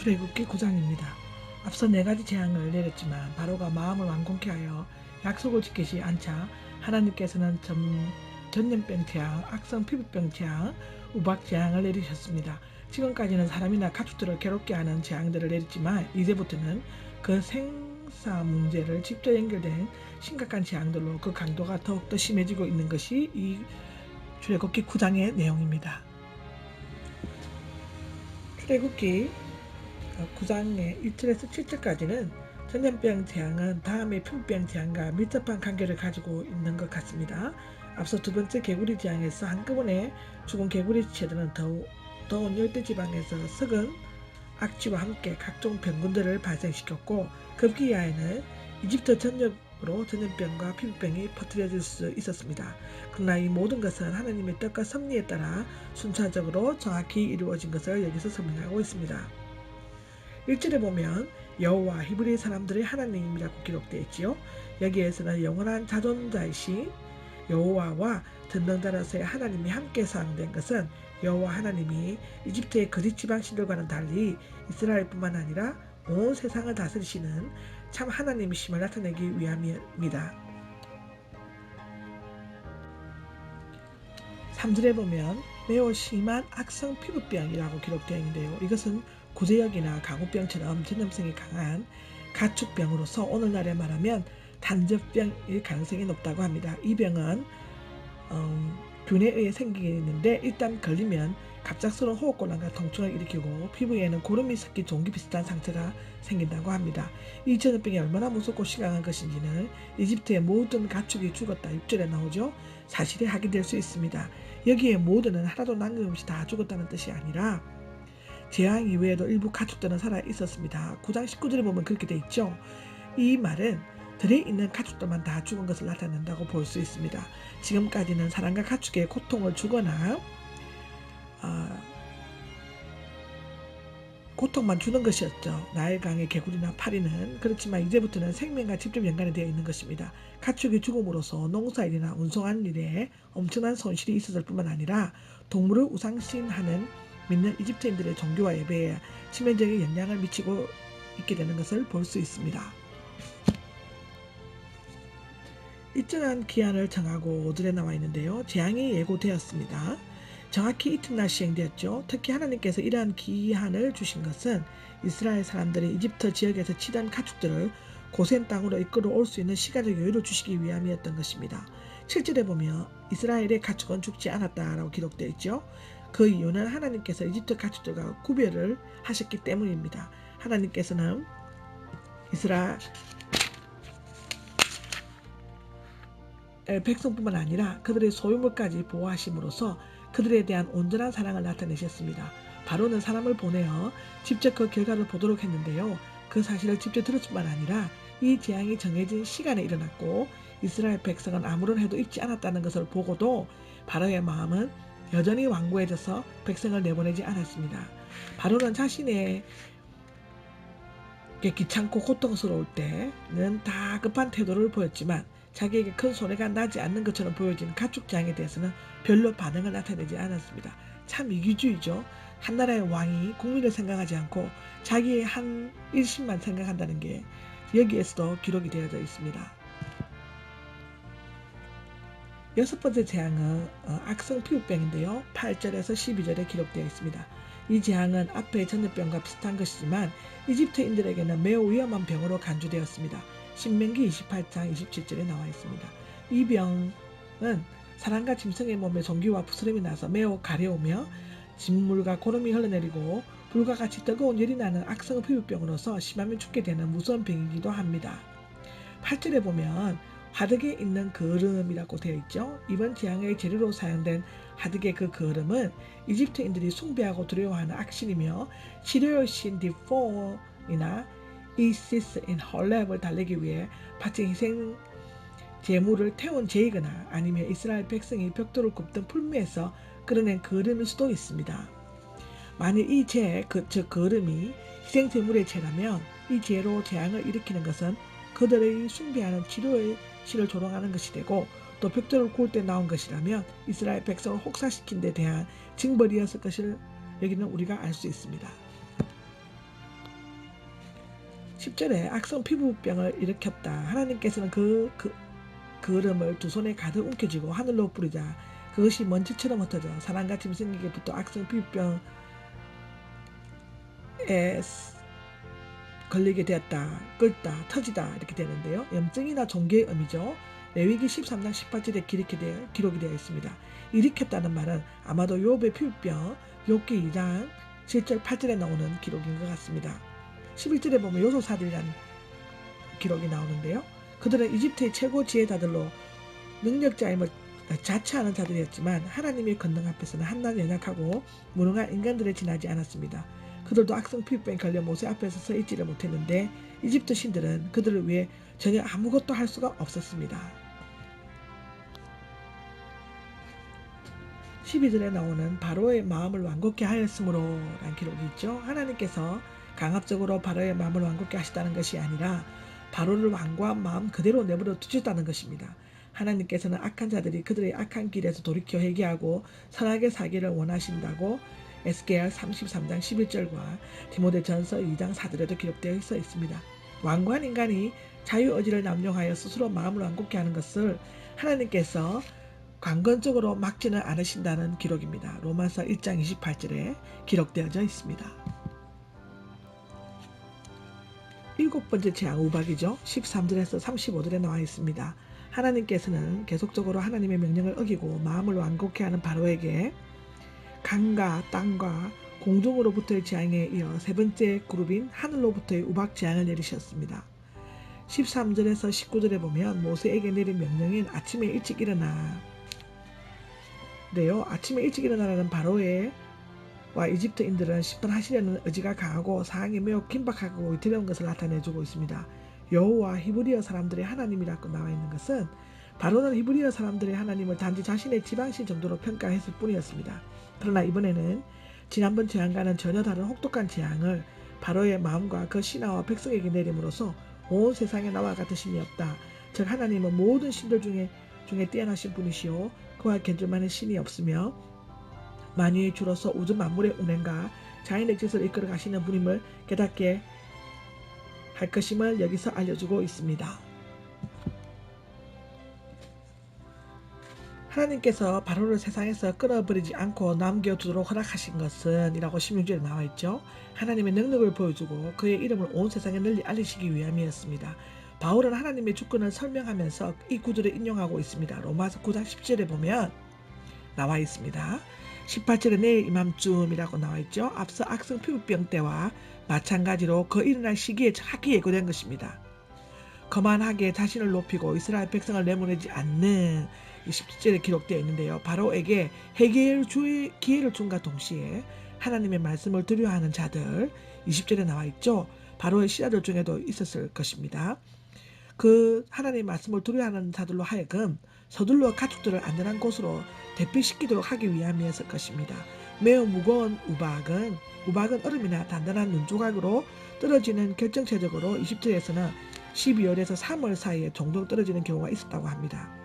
출애굽기 9장입니다. 앞서 네 가지 재앙을 내렸지만 바로가 마음을 완곡케 하여 약속을 지키지 않자 하나님께서는 전, 전염병 재앙, 악성 피부병 재앙, 우박 재앙을 내리셨습니다. 지금까지는 사람이나 가축들을 괴롭게 하는 재앙들을 내렸지만 이제부터는 그 생사 문제를 직접 연결된 심각한 재앙들로 그 강도가 더욱더 심해지고 있는 것이 이 출애굽기 9장의 내용입니다. 출애굽기 9장의 1절에서 7절까지는 전염병 재앙은 다음의 피부병 재앙과 밀접한 관계를 가지고 있는 것 같습니다. 앞서 두 번째 개구리 재앙에서 한꺼번에 죽은 개구리 지체들은 더욱 더운 열대 지방에서 썩은 악취와 함께 각종 병균들을 발생시켰고 급기야에는 이집트 전역으로 전염병과 피부병이 퍼뜨려질 수 있었습니다. 그러나 이 모든 것은 하나님의 뜻과 섭리에 따라 순차적으로 정확히 이루어진 것을 여기서 설명하고 있습니다. 1절에 보면 여호와 히브리 사람들의 하나님이라고 기록되어 있지요. 여기에서는 영원한 자존자이신 여호와와 전능자로서의 하나님이 함께 사용된 것은 여호와 하나님이 이집트의 거짓 지방 신들과는 달리 이스라엘뿐만 아니라 온 세상을 다스리시는 참 하나님이심을 나타내기 위함입니다. 3절에 보면 매우 심한 악성 피부병이라고 기록되어 있는데요. 이것은 구제역이나 가구병처럼 전염성이 강한 가축병으로서 오늘날에 말하면 단접병일 가능성이 높다고 합니다. 이 병은 음, 균에 의해 생기는데 일단 걸리면 갑작스러운 호흡곤란과 통증을 일으키고 피부에는 고름이 섞인 종기 비슷한 상처가 생긴다고 합니다. 이 전염병이 얼마나 무섭고 심각한 것인지는 이집트의 모든 가축이 죽었다 6절에 나오죠. 사실이 확인될 수 있습니다. 여기에 모두는 하나도 남김없이 다 죽었다는 뜻이 아니라 재앙 이외에도 일부 가축들은 살아 있었습니다. 9장 19절에 보면 그렇게 돼 있죠. 이 말은 들에 있는 가축들만 다 죽은 것을 나타낸다고 볼 수 있습니다. 지금까지는 사람과 가축의 고통을 주거나 어, 고통만 주는 것이었죠. 나일강의 개구리나 파리는 그렇지만 이제부터는 생명과 직접 연관이 되어 있는 것입니다. 가축이 죽음으로써 농사일이나 운송하는 일에 엄청난 손실이 있었을 뿐만 아니라 동물을 우상신하는 믿는 이집트인들의 종교와 예배에 치명적인 영향을 미치고 있게 되는 것을 볼 수 있습니다. 일정한 기한을 정하고 5절에 나와 있는데요. 재앙이 예고되었습니다. 정확히 이튿날 시행되었죠. 특히 하나님께서 이러한 기한을 주신 것은 이스라엘 사람들이 이집트 지역에서 치던 가축들을 고센 땅으로 이끌어 올 수 있는 시간적 여유를 주시기 위함이었던 것입니다. 7절에 보면 이스라엘의 가축은 죽지 않았다라고 기록되어 있죠. 그 이유는 하나님께서 이집트 가축들과 구별을 하셨기 때문입니다. 하나님께서는 이스라엘 백성뿐만 아니라 그들의 소유물까지 보호하심으로써 그들에 대한 온전한 사랑을 나타내셨습니다. 바로는 사람을 보내어 직접 그 결과를 보도록 했는데요. 그 사실을 직접 들을 뿐만 아니라 이 재앙이 정해진 시간에 일어났고 이스라엘 백성은 아무런 해도 입지 않았다는 것을 보고도 바로의 마음은 여전히 완고해져서 백성을 내보내지 않았습니다. 바로는 자신의 귀찮고 고통스러울 때는 다 급한 태도를 보였지만 자기에게 큰 손해가 나지 않는 것처럼 보여지는 가축장에 대해서는 별로 반응을 나타내지 않았습니다. 참 이기주의죠. 한 나라의 왕이 국민을 생각하지 않고 자기의 한 일심만 생각한다는 게 여기에서도 기록이 되어져 있습니다. 여섯 번째 재앙은 어, 악성 피부병인데요. 8절에서 12절에 기록되어 있습니다. 이 재앙은 앞의 전염병과 비슷한 것이지만 이집트인들에게는 매우 위험한 병으로 간주되었습니다. 신명기 28장 27절에 나와 있습니다. 이 병은 사람과 짐승의 몸에 종기와 부스럼이 나서 매우 가려우며 진물과 고름이 흘러내리고 불과 같이 뜨거운 열이 나는 악성 피부병으로서 심하면 죽게 되는 무서운 병이기도 합니다. 8절에 보면 하득에 있는 거름이라고 되어 있죠. 이번 재앙의 재료로 사용된 하득의 그 거름은 이집트인들이 숭배하고 두려워하는 악신이며 치료의 신 디포이나 이시스 인 헐렙을 달래기 위해 바친 희생 제물을 태운 제이거나 아니면 이스라엘 백성이 벽돌을 굽던 풀무에서 끌어낸 거름일 수도 있습니다. 만일 이 제, 그, 저 거름이 희생 제물의 죄라면 이 죄로 재앙을 일으키는 것은 그들의 숭배하는 치료의 신을 조롱하는 것이 되고 또 벽돌을 구울 때 나온 것이라면 이스라엘 백성을 혹사시킨 데 대한 징벌이었을 것을 여기는 우리가 알 수 있습니다. 10절에 악성 피부병을 일으켰다. 하나님께서는 그, 그, 그 얼음을 두 손에 가득 움켜쥐고 하늘로 뿌리자. 그것이 먼지처럼 흩어져 사람같이 생기게 붙어 악성 피부병에 걸리게 되었다. 끓다, 터지다 이렇게 되는데요. 염증이나 종교의 의미죠. 레위기 13장 18절에 기록이 되어, 기록이 되어 있습니다. 일으켰다는 말은 아마도 욥의 피부병, 욥기 2장 7절 8절에 나오는 기록인 것 같습니다. 11절에 보면 요소사들이라는 기록이 나오는데요. 그들은 이집트의 최고 지혜자들로 능력자임을 자처하는 자들이었지만 하나님의 권능 앞에서는 한낱 연약하고 무능한 인간들에 지나지 않았습니다. 그들도 악성 피부병에 걸려 모세 앞에서 서 있지를 못했는데 이집트 신들은 그들을 위해 전혀 아무것도 할 수가 없었습니다. 12절에 나오는 바로의 마음을 완곡케 하였으므로 라는 기록이 있죠. 하나님께서 강압적으로 바로의 마음을 완곡케 하시다는 것이 아니라 바로를 완고한 마음 그대로 내버려 두셨다는 것입니다. 하나님께서는 악한 자들이 그들의 악한 길에서 돌이켜 회개하고 선하게 살기를 원하신다고 에스겔 33장 11절과 디모데전서 2장 4절에도 기록되어 있어 있습니다. 완고한 인간이 자유 의지를 남용하여 스스로 마음을 완곡케 하는 것을 하나님께서 관건적으로 막지는 않으신다는 기록입니다. 로마서 1장 28절에 기록되어져 있습니다. 일곱 번째 재앙 우박이죠. 13절에서 35절에 나와 있습니다. 하나님께서는 계속적으로 하나님의 명령을 어기고 마음을 완곡케 하는 바로에게 강과 땅과 공중으로부터의 재앙에 이어 세 번째 그룹인 하늘로부터의 우박 재앙을 내리셨습니다. 13절에서 19절에 보면 모세에게 내린 명령인 아침에 일찍 일어나 네요. 아침에 일찍 일어나라는 바로의 와 이집트인들은 심판하시려는 의지가 강하고 상황이 매우 긴박하고 위태로운 것을 나타내주고 있습니다. 여호와 히브리어 사람들의 하나님이라고 나와 있는 것은 바로는 히브리어 사람들의 하나님을 단지 자신의 지방신 정도로 평가했을 뿐이었습니다. 그러나 이번에는 지난번 재앙과는 전혀 다른 혹독한 재앙을 바로의 마음과 그 신하와 백성에게 내림으로써 온 세상에 나와 같은 신이 없다. 즉 하나님은 모든 신들 중에 중에 뛰어나신 분이시오. 그와 견줄만한 신이 없으며 만유의 주로서 우주 만물의 운행과 자연의 짓을 이끌어 가시는 분임을 깨닫게 할 것임을 여기서 알려주고 있습니다. 하나님께서 바로를 세상에서 끌어버리지 않고 남겨두도록 허락하신 것은 이라고 16절에 나와 있죠. 하나님의 능력을 보여주고 그의 이름을 온 세상에 널리 알리시기 위함이었습니다. 바울은 하나님의 주권을 설명하면서 이 구절을 인용하고 있습니다. 로마서 9장 10절에 보면 나와 있습니다. 18절에 내일 이맘쯤이라고 나와 있죠. 앞서 악성 피부병 때와 마찬가지로 그 일어날 시기에 정확히 예고된 것입니다. 거만하게 자신을 높이고 이스라엘 백성을 내보내지 않는 17절에 기록되어 있는데요. 바로에게 해결 주의 기회를 준과 동시에 하나님의 말씀을 두려워하는 자들 20절에 나와 있죠. 바로의 시자들 중에도 있었을 것입니다. 그 하나님의 말씀을 두려워하는 자들로 하여금 서둘러 가족들을 안전한 곳으로 대피시키도록 하기 위함이었을 것입니다. 매우 무거운 우박은 우박은 얼음이나 단단한 눈조각으로 떨어지는 결정체적으로 20절에서는 12월에서 3월 사이에 종종 떨어지는 경우가 있었다고 합니다.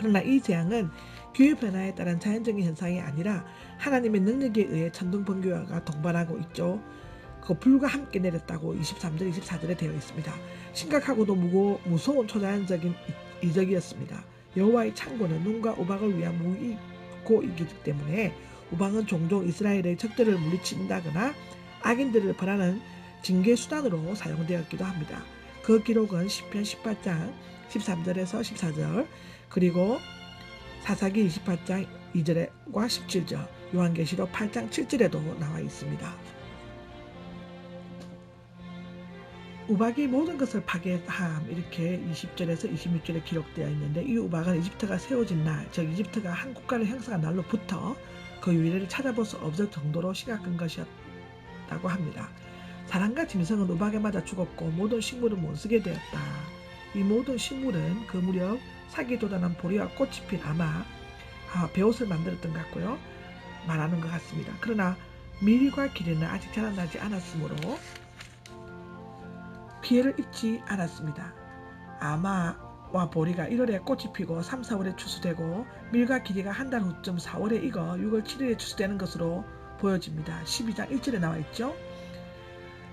그러나 이 재앙은 기후 변화에 따른 자연적인 현상이 아니라 하나님의 능력에 의해 천둥 번개가 동반하고 있죠. 그 불과 함께 내렸다고 23절, 24절에 되어 있습니다. 심각하고도 무거, 무서운 초자연적인 이적이었습니다. 여호와의 창고는 눈과 우박을 위한 무기고이기 때문에 우박은 종종 이스라엘의 적들을 물리친다거나 악인들을 벌하는 징계 수단으로 사용되었기도 합니다. 그 기록은 10편 18장 13절에서 14절 그리고 사사기 28장 2절과 17절 요한계시록 8장 7절에도 나와 있습니다. 우박이 모든 것을 파괴함 이렇게 20절에서 26절에 기록되어 있는데 이 우박은 이집트가 세워진 날, 즉 이집트가 한 국가를 형성한 날로부터 그 유래를 찾아볼 수 없을 정도로 심각한 것이었다고 합니다. 사람과 짐승은 우박에 맞아 죽었고 모든 식물은 못 쓰게 되었다. 이 모든 식물은 그 무렵 사기 돋아난 보리와 꽃이 핀 아마 아, 배옷을 만들었던 것 같고요. 말하는 것 같습니다. 그러나 밀과 기린은 아직 자라나지 않았으므로 피해를 입지 않았습니다. 아마와 보리가 1월에 꽃이 피고 3, 4월에 추수되고 밀과 기리가 한 달 후쯤 4월에 익어 6월 7일에 추수되는 것으로 보여집니다. 12장 1절에 나와 있죠.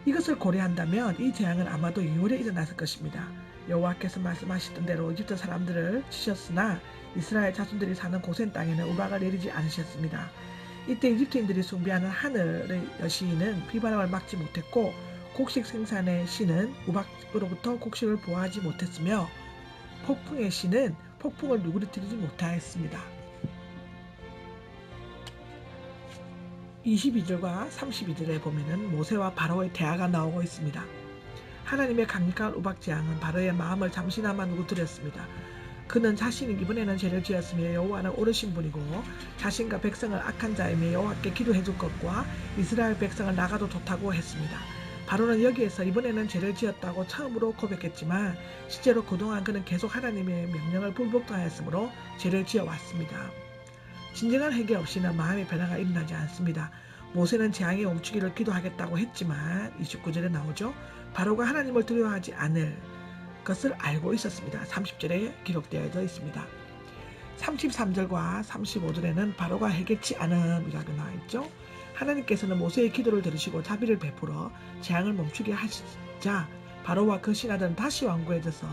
이것을 고려한다면 이 재앙은 아마도 2월에 일어났을 것입니다. 여호와께서 말씀하시던 대로 이집트 사람들을 치셨으나 이스라엘 자손들이 사는 고센 땅에는 우박을 내리지 않으셨습니다. 이때 이집트인들이 숭배하는 하늘의 여신은 비바람을 막지 못했고 곡식 생산의 신은 우박으로부터 곡식을 보호하지 못했으며 폭풍의 신은 폭풍을 누그러뜨리지 못하였습니다. 22절과 32절에 보면은 모세와 바로의 대화가 나오고 있습니다. 하나님의 강력한 우박 재앙은 바로의 마음을 잠시나마 누그뜨렸습니다. 그는 자신이 이번에는 죄를 지었으며 여호와는 오르신 분이고 자신과 백성을 악한 자이며 여호와께 기도해 줄 것과 이스라엘 백성을 나가도 좋다고 했습니다. 바로는 여기에서 이번에는 죄를 지었다고 처음으로 고백했지만 실제로 그동안 그는 계속 하나님의 명령을 불복하였으므로 죄를 지어 왔습니다. 진정한 회개 없이는 마음의 변화가 일어나지 않습니다. 모세는 재앙이 멈추기를 기도하겠다고 했지만 29절에 나오죠. 바로가 하나님을 두려워하지 않을 것을 알고 있었습니다. 30절에 기록되어 있습니다. 33절과 35절에는 바로가 해결치 않음이라고 나와 있죠. 하나님께서는 모세의 기도를 들으시고 자비를 베풀어 재앙을 멈추게 하시자 바로와 그 신하들은 다시 완고해져서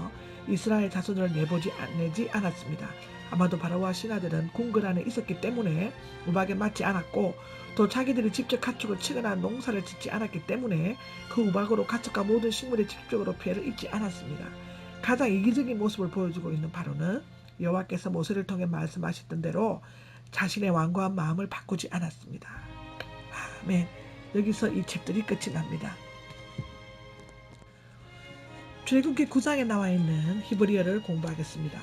이스라엘 자손을 내보지 내지 않았습니다. 아마도 바로와 신하들은 궁궐 안에 있었기 때문에 우박에 맞지 않았고 또 자기들이 직접 가축을 치거나 농사를 짓지 않았기 때문에 그 우박으로 가축과 모든 식물에 직접적으로 피해를 입지 않았습니다. 가장 이기적인 모습을 보여주고 있는 바로는 여호와께서 모세를 통해 말씀하셨던 대로 자신의 완고한 마음을 바꾸지 않았습니다. 아멘. 여기서 이 챕들이 끝이 납니다. 출애굽기 9장에 나와 있는 히브리어를 공부하겠습니다.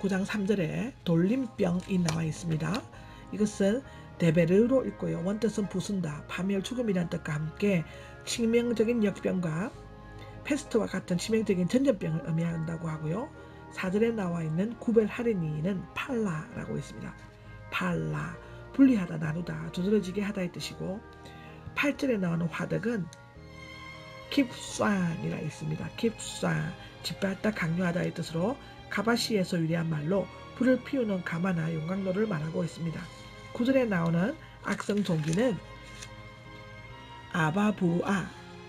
9장 3절에 돌림병이 나와 있습니다. 이것은 데베르로 읽고요. 원뜻은 부순다, 파멸, 죽음이란 뜻과 함께 치명적인 역병과 패스트와 같은 치명적인 전염병을 의미한다고 하고요. 4절에 나와 있는 구벨 하리니는 팔라라고 있습니다. 팔라, 분리하다, 나누다, 두드러지게 하다의 뜻이고 8절에 나오는 화덕은 킵산이라 있습니다. 킵산, 짓밟다, 강요하다의 뜻으로 가바시에서 유래한 말로 불을 피우는 가마나 용광로를 말하고 있습니다. 구절에 나오는 악성 종기는 아바부아,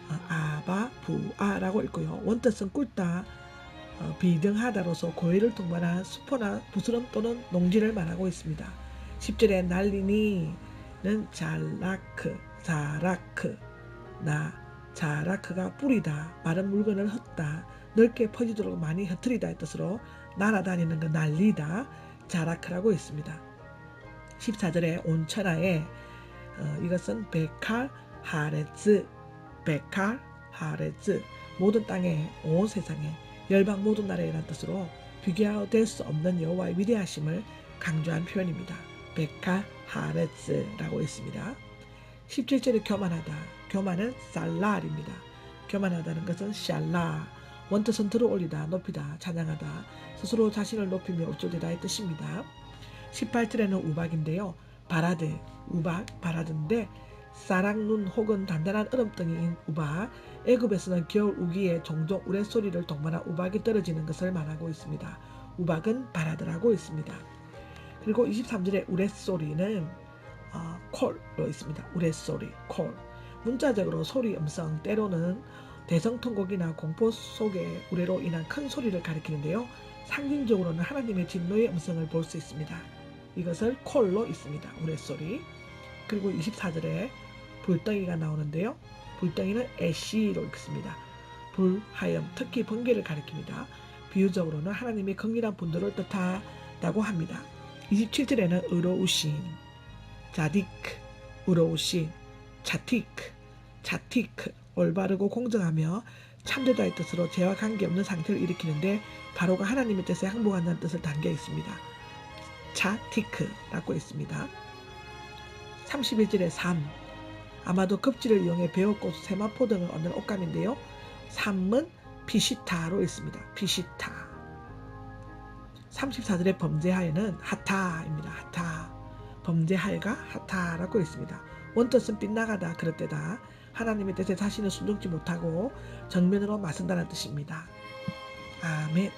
어, 아바부아라고 읽고요. 원뜻은 꿀다, 어, 비등하다로서 고해를 동반한 수포나 부스럼 또는 농지를 말하고 있습니다. 10절에 날리니는 잘라크, 자라크, 나, 자 라크가 뿌리다, 마른 물건을 흩다, 넓게 퍼지도록 많이 흩트리다의 뜻으로 날아다니는 거 날리다, 자라크라고 있습니다. 14절에 온천하에 어, 이것은 베칼 하레츠, 베칼 하레츠 모든 땅에 온 세상에 열방 모든 나라에라는 뜻으로 비교될 수 없는 여호와의 위대하심을 강조한 표현입니다. 베칼 하레츠라고 있습니다. 17절에 교만하다. 교만은 살랄입니다. 교만하다는 것은 샬라. 원뜻은 들어 올리다, 높이다, 찬양하다, 스스로 자신을 높이며 어쩌리다의 뜻입니다. 18절에는 우박인데요. 바라드, 우박, 바라드인데 사랑눈 혹은 단단한 얼음덩이인 우박, 애굽에서는 겨울 우기에 종종 우레소리를 동반한 우박이 떨어지는 것을 말하고 있습니다. 우박은 바라드라고 있습니다. 그리고 23절에 우레소리는 어, 콜로 있습니다. 우레소리, 콜. 문자적으로 소리 음성 때로는 대성통곡이나 공포 속의 우레로 인한 큰 소리를 가리키는데요. 상징적으로는 하나님의 진노의 음성을 볼 수 있습니다. 이것을 콜로 있습니다. 우레소리. 그리고 24절에 불덩이가 나오는데요. 불덩이는 애쉬로 읽습니다. 불하염, 특히 번개를 가리킵니다. 비유적으로는 하나님의 긍휼한 분들을 뜻하다고 합니다. 27절에는 의로우신, 자디크, 의로우신, 차티크, 차티크, 올바르고 공정하며 참되다의 뜻으로 죄와 관계없는 상태를 일으키는데 바로가 하나님의 뜻에 항복한다는 뜻을 담겨 있습니다. 차티크라고 있습니다. 31절의 삶 아마도 급지를 이용해 배웠고 세마포 등을 얻는 옷감인데요. 삶은 피시타로 있습니다. 피시타 34절의 범죄하에는 하타입니다. 하타 범죄하에가 하타라고 있습니다. 원뜻은 빗나가다 그릇되다 하나님의 뜻에 자신을 순종지 못하고 정면으로 맞선다는 뜻입니다. 아멘